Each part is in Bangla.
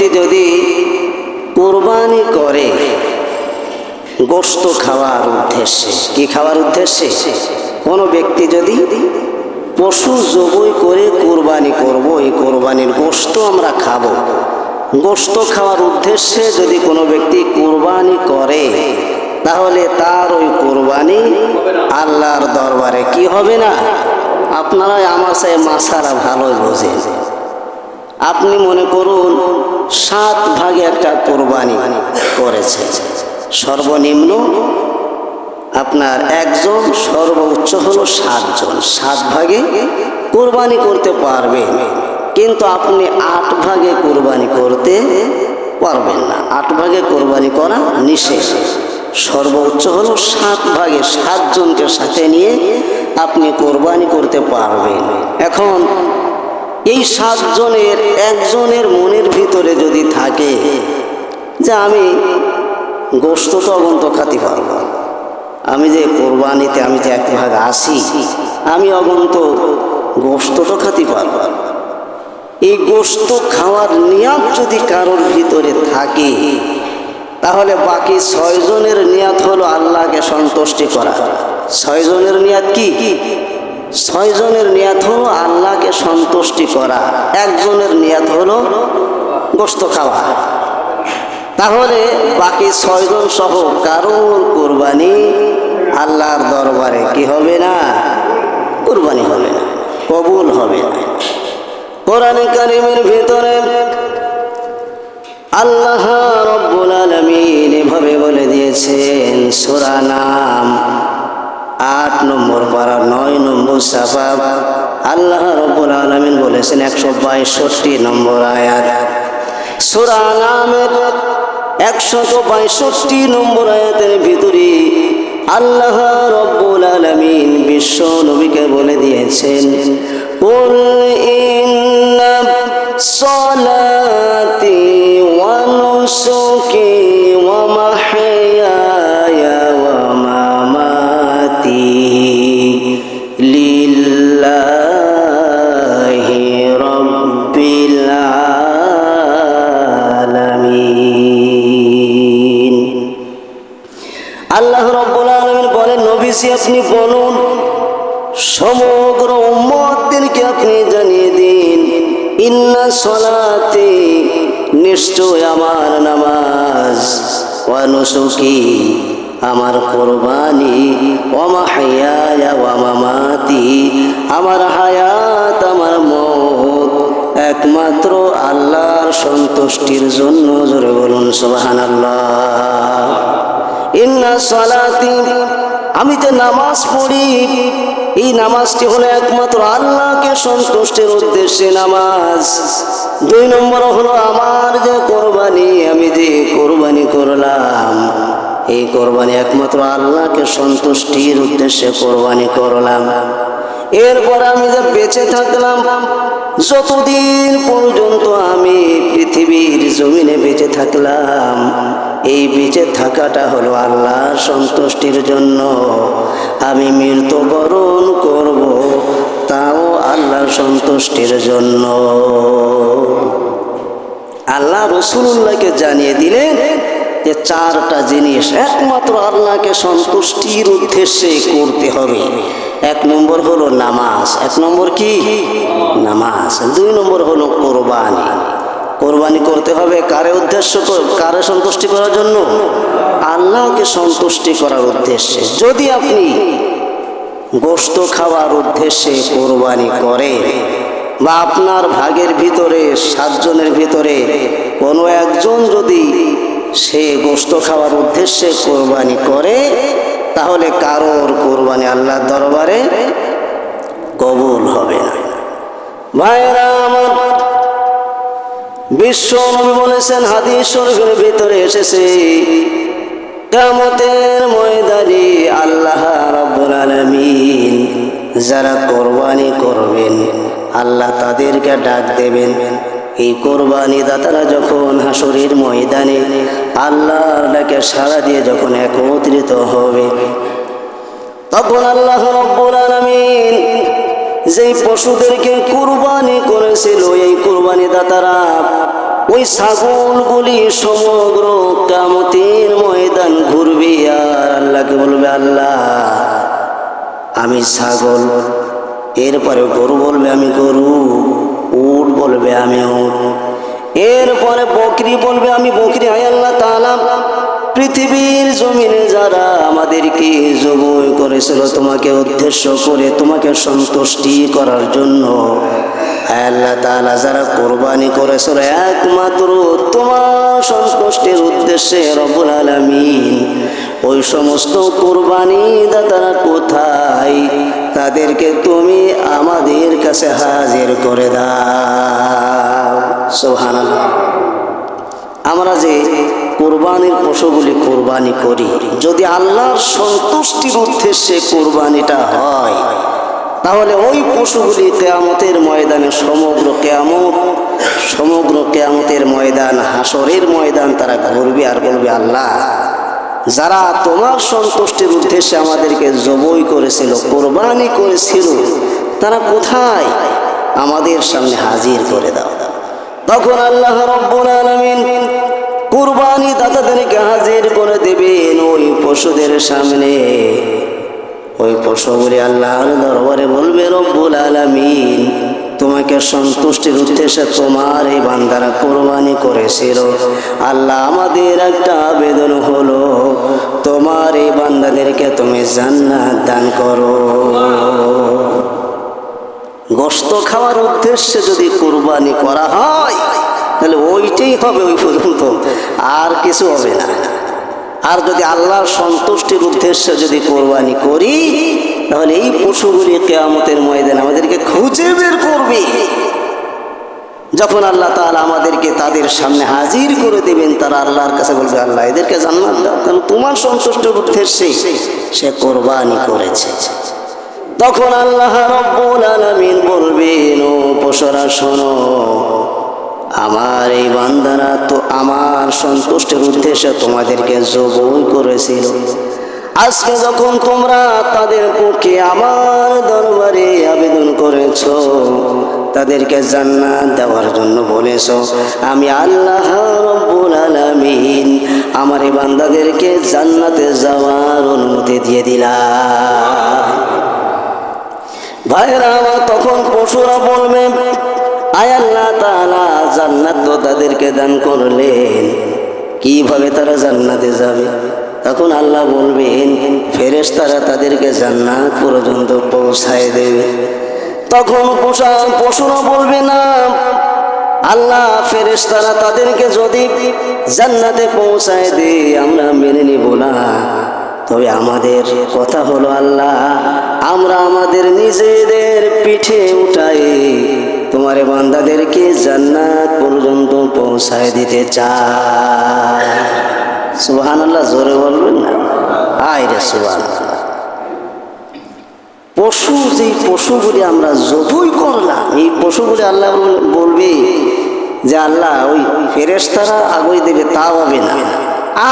ব্যক্তি যদি কোরবানি করে গোস্ত খাওয়ার উদ্দেশ্যে, কি খাওয়ার উদ্দেশ্যে? কোনো ব্যক্তি যদি পশু জবই করে কোরবানি করব, এই কোরবানির গোস্ত আমরা খাব। গোস্ত খাওয়ার উদ্দেশ্যে যদি কোনো ব্যক্তি কোরবানি করে, তাহলে তার ওই কোরবানি আল্লাহর দরবারে কি হবে না? আপনারাই আমার সাথে মাসারা ভালোই বোঝেন। আপনি মনে করুন সাত ভাগে একটা কোরবানি করেছে। সর্বনিম্ন আপনার একজন, সর্বোচ্চ হলো সাতজন। সাত ভাগে কোরবানি করতে পারবেন, কিন্তু আপনি আট ভাগে কোরবানি করতে পারবেন না। আট ভাগে কোরবানি করা নিষেধ। সর্বোচ্চ হলো সাত ভাগে সাতজনকে সাথে নিয়ে আপনি কোরবানি করতে পারবেন। এখন এই সাতজনের, একজনের মনের ভিতরে যদি থাকে যে আমি গোস্ত তো অগন্ত খাতে পারব। আমি যে কোরবানিতে আমি যে এক ভাগ আসি, আমি অগন্ত গোস্ত তো খাতে পারব। এই গোস্ত খাওয়ার নিয়ম যদি কারোর ভিতরে থাকে, তাহলে বাকি ছয়জনের নিয়াত হলো আল্লাহকে সন্তুষ্টি করা। ছয়জনের নিয়াত কি? ছয়জনের নিয়াত হলো আল্লাহকে সন্তুষ্টি করা, একজনের নিয়াত হলো গোস্ত খাওয়া। তাহলে বাকি ছয়জন সহ কারোর কোরবানি আল্লাহর দরবারে কি হবে না? কোরবানি হবে না, কবুল হবে না। কোরআন কারিমের ভিতরে আল্লাহ রব্বুল আলমিন এভাবে বলে দিয়েছেন, সোরা নাম আট নম্বর পারা নয় নম্বর সাফাব আল্লাহ রব্বুল আলমিন বলেছেন একশো বাইষট্টি নম্বর আয়াত সোরা নামের একশত বাইষট্টি নম্বর আয়াতের ভিতরে আল্লাহ রব্বুল আলমিন বিশ্ব নবীকে বলে দিয়েছেন قل إن صلاتي ونسكي বলেন আপনি বলুন, সমগ্র উম্মতদেরকে আপনি জানিয়ে দিন, ইন্না সলাতে নিশ্চয় আমার নামাজ ওয়ানুসুকি আমার কোরবানি ওমা হাইয়া আমার হায়াত, আমার মত একমাত্র আল্লাহর সন্তুষ্টির জন্য জোরে বলুন সোহান আল্লাহ ইন্না সলাতি আমি যে নামাজ পড়ি, এই নামাজটি হলো একমাত্র আল্লাহকে সন্তুষ্টের উদ্দেশ্যে নামাজ। দুই নম্বর হলো আমার যে কোরবানি, আমি যে কোরবানি করলাম, এই কোরবানি একমাত্র আল্লাহকে সন্তুষ্টির উদ্দেশ্যে কোরবানি করলাম। এরপর আমি যে বেঁচে থাকলাম, যতদিন পর্যন্ত আমি পৃথিবীর জমিনে বেঁচে থাকলাম এই বেঁচে থাকাটা হলো আল্লাহর সন্তুষ্টির জন্য। আমি মৃত্যুবরণ করব, তাও আল্লাহর সন্তুষ্টির জন্য। আল্লাহ রসুল্লাহকে জানিয়ে দিলেন যে চারটা জিনিস একমাত্র আল্লাহকে সন্তুষ্টির উদ্দেশ্যে করতে হবে। এক নম্বর হলো নামাজ, এক নম্বর কি? নামাজ, দুই নম্বর হলো কোরবানি। কোরবানি করতে হবে, কারে উদ্দেশ্য কারে সন্তুষ্টি করার জন্য? আল্লাহকে সন্তুষ্টি করার উদ্দেশ্যে। যদি আপনি গোস্ত খাওয়ার উদ্দেশ্যে কোরবানি করে বা আপনার ভাগের ভিতরে, সাতজনের ভিতরে কোনো একজন যদি সে গোস্ত খাওয়ার উদ্দেশ্যে কোরবানি করে, তাহলে কারোর কোরবানি আল্লাহর দরবারে কবুল হবে না। ভাইরা আমার বিশ্ব নবী বলেছেন, হাদিস শরীফের ভিতরে এসেছে কামতের ময়দানে আল্লাহ রাব্বুল আলামিন যারা কোরবানি করবেন, আল্লাহ তাদেরকে ডাক দেবেন। এই কোরবানি দাতারা যখন হাসুরের ময়দানে আল্লাহর ডাকে সাড়া দিয়ে যখন একত্রিত হবে, তখন আল্লাহ রব্বুল আলামিন যেই পশুদেরকে কুরবানি করেছিল, এই কুরবানি দাতারা ওই ছাগলগুলি সমগ্র কামতের ময়দান ঘুরবে। আর আল্লাহকে বলবে, আল্লাহ, আমি ছাগল, এরপরে গরু বলবে, আমি গরু, উট বলবে, আমি উট। এরপরে বকরি বলবে, আমি বকরি। পৃথিবীর জমিনে যারা আমাদেরকে জবই করেছিল, তোমাকে উদ্দেশ্য করে তোমাকে সন্তুষ্টি করার জন্য আল্লাহ তাআলা যারা কোরবানি করেছিল, একমাত্র তোমার সন্তুষ্টির উদ্দেশ্যে রব্বুল আলামিন ওই সমস্ত কোরবানি দাতারা কোথায়, তাদেরকে তুমি আমাদের কাছে হাজির করে দাও। সুবহানাল্লাহ। আমরা যে কোরবানির পশুগুলি কোরবানি করি। যদি আল্লাহর সন্তুষ্টির উদ্দেশ্যে কোরবানিটা হয়, তাহলে ওই পশুগুলি কেয়ামতের ময়দানে সমগ্র কেয়ামত, সমগ্র কেয়ামতের ময়দান হাসরের ময়দান তারা ঘুরবে আর বলবে, আল্লাহ, যারা তোমার সন্তুষ্টির উদ্দেশ্যে আমাদেরকে জবই করেছিল, কোরবানি করেছিল, তারা কোথায়? আমাদের সামনে হাজির করে দাও। তখন আল্লাহ রব্বুল আলামিন কুরবানি দাতাদেরকে হাজির করে দেবেন ওই পশুদের সামনে। ওই পশুগুলি আল্লাহর দরবারে বলবে, রব্বুল আলামিন, তোমাকে সন্তুষ্টির উদ্দেশ্যে তোমার এই বান্দারা কোরবানি করেছিল। আল্লাহ আমাদের একটা আবেদন হলো, তোমার এই বান্দাদেরকে তুমি জান্নাত দান করো। গোস্ত খাওয়ার উদ্দেশ্যে যদি কোরবানি করা হয় তাহলে ওইটাই হবে ওই পর্যন্ত আর কিছু হবে না। আর যদি আল্লাহর সন্তুষ্টির উদ্দেশ্যে যদি কোরবানি করি, তাহলে এই পশুগুলি কেয়ামতের ময়দান আমাদেরকে খুঁজে বের করবে। যখন আল্লাহ তাআলা আমাদেরকে তাদের সামনে হাজির করে দেবেন, তারা আল্লাহর কাছে বলবে, আল্লাহ এদেরকে জান্নাত দাও কারণ তোমার সন্তুষ্টির উদ্দেশ্যে সে কোরবানি করেছে। তখন আল্লাহ রব্বুল আলামিন বলবেন, ও পশরা, শোনো আমার এই বান্দারা তো আমার সন্তুষ্টের উদ্দেশ্যে তোমাদেরকে জবই করেছিল। আজকে যখন তোমরা তাদের পক্ষে আমার দরবারে আবেদন করেছ, তাদেরকে জান্নাত দেওয়ার জন্য বলেছ, আমি আল্লাহ রব্বুল আলামিন আমার এই বান্দাদেরকে জান্নাতে যাওয়ার অনুমতি দিয়ে দিলাম। ভাইরা আমার তখন পশুরা বলবে আয় আল্লাহ তাআলা, জান্নাত তো তাদেরকে দান করলেন। কীভাবে তারা জান্নাতে যাবে? তখন আল্লাহ বলবেন, ফেরেশতারা তাদেরকে জান্নাত পর্যন্ত পৌঁছায় দেবে। তখন পোষা পশুরা বলবে, না, আল্লাহ, ফেরেশতারা তাদেরকে যদি জান্নাতে পৌঁছায় দে আমরা মেনে নিব না। তবে আমাদের কথা হলো আল্লাহ, আমরা আমাদের নিজেদের পিঠে উঠাই। তোমার বান্দাদেরকে জান্নাত পর্যন্ত পৌঁছায় দিতে চাই সুবহান আল্লাহ জোরে বলবেন না? আয় রে সুবহান পশু যে পশুগুলি আমরা যতই করলাম, এই পশুগুলি আল্লাহ বলবে যে আল্লাহ, ওই ফেরেশতারা আগুই দেবে তা হবে না।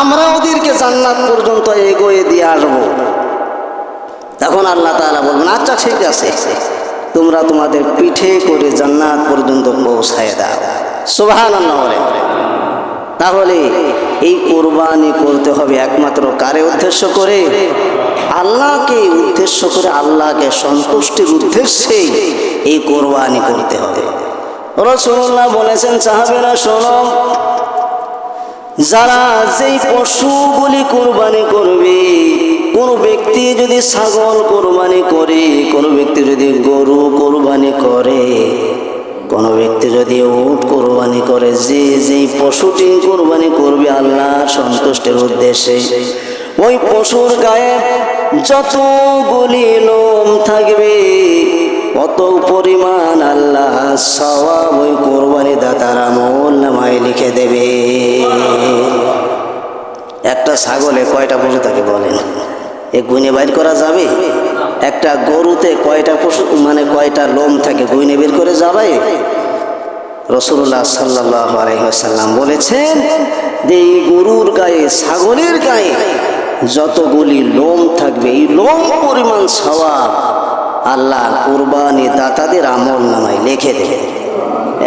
আমরা ওদেরকে জান্নাত পর্যন্ত এগোয়ে দিয়ে আসব। তখন আল্লাহ তাআলা বলবেন আচ্ছা ঠিক আছে। তোমরা তোমাদের পিঠে করে জান্নাত পর্যন্ত পৌঁছায় দাও। আল্লাহ তাহলে এই কোরবানি করতে হবে একমাত্র কারে উদ্দেশ্য করে? আল্লাহকে উদ্দেশ্য করে আল্লাহকে সন্তুষ্টির উদ্দেশ্যে এই কোরবানি করতে হবে। রসুল্লাহ বলেছেন, সাহাবেরা, শোনো, যারা যেই পশুগুলি কোরবানি করবে কোন ব্যক্তি যদি ছাগল কোরবানি করে, কোন ব্যক্তি যদি গরু কোরবানি করে, কোন ব্যক্তি যদি উট কোরবানি করে, যে যেই পশুটি কোরবানি করবে আল্লাহ সন্তুষ্টের উদ্দেশ্যে, ওই পশুর গায়ে যতগুলি লোম থাকবে, অত পরিমাণ আল্লাহ সওয়াব ওই কোরবানি দাতার আমল নামায় লিখে দেবে। একটা ছাগলে কয়টা পশু তাকে বলেন? এ গুইনে বাইর করা যাবে? একটা গরুতে কয়টা পশু মানে কয়টা লোম থাকে গুইনে বের করে যাবে? রসুল্লাহ সাল্লাহ আলহিহাসাল্লাম বলেছেন, যে এই গরুর গায়ে, ছাগলের গায়ে যতগুলি লোম থাকবে, এই লোম পরিমাণ সওয়াব আল্লাহ কুরবানি দাতাদের আমল নামায় লিখে দেবে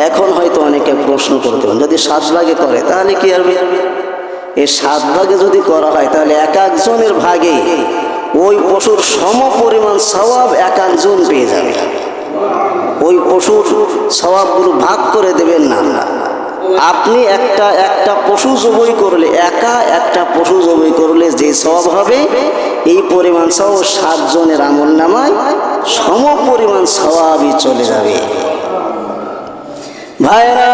এখন হয়তো অনেকে প্রশ্ন করতে যদি সাত লাগে করে, তাহলে কি হবে? এই সাত ভাগে যদি করা হয়, তাহলে এক একজনের ভাগে ওই পশুর সম পরিমাণ স্বভাব এক একজন পেয়ে যাবে। ওই পশুর স্বভাবগুলো ভাগ করে দেবেন না। আপনি একটা একটা পশু জবই করলে, একা একটা পশু জবই করলে যে স্বভাব হবে, এই পরিমাণ সহ সাতজনের আমল নামায় সম পরিমাণ স্বভাবই চলে যাবে। ভাইরা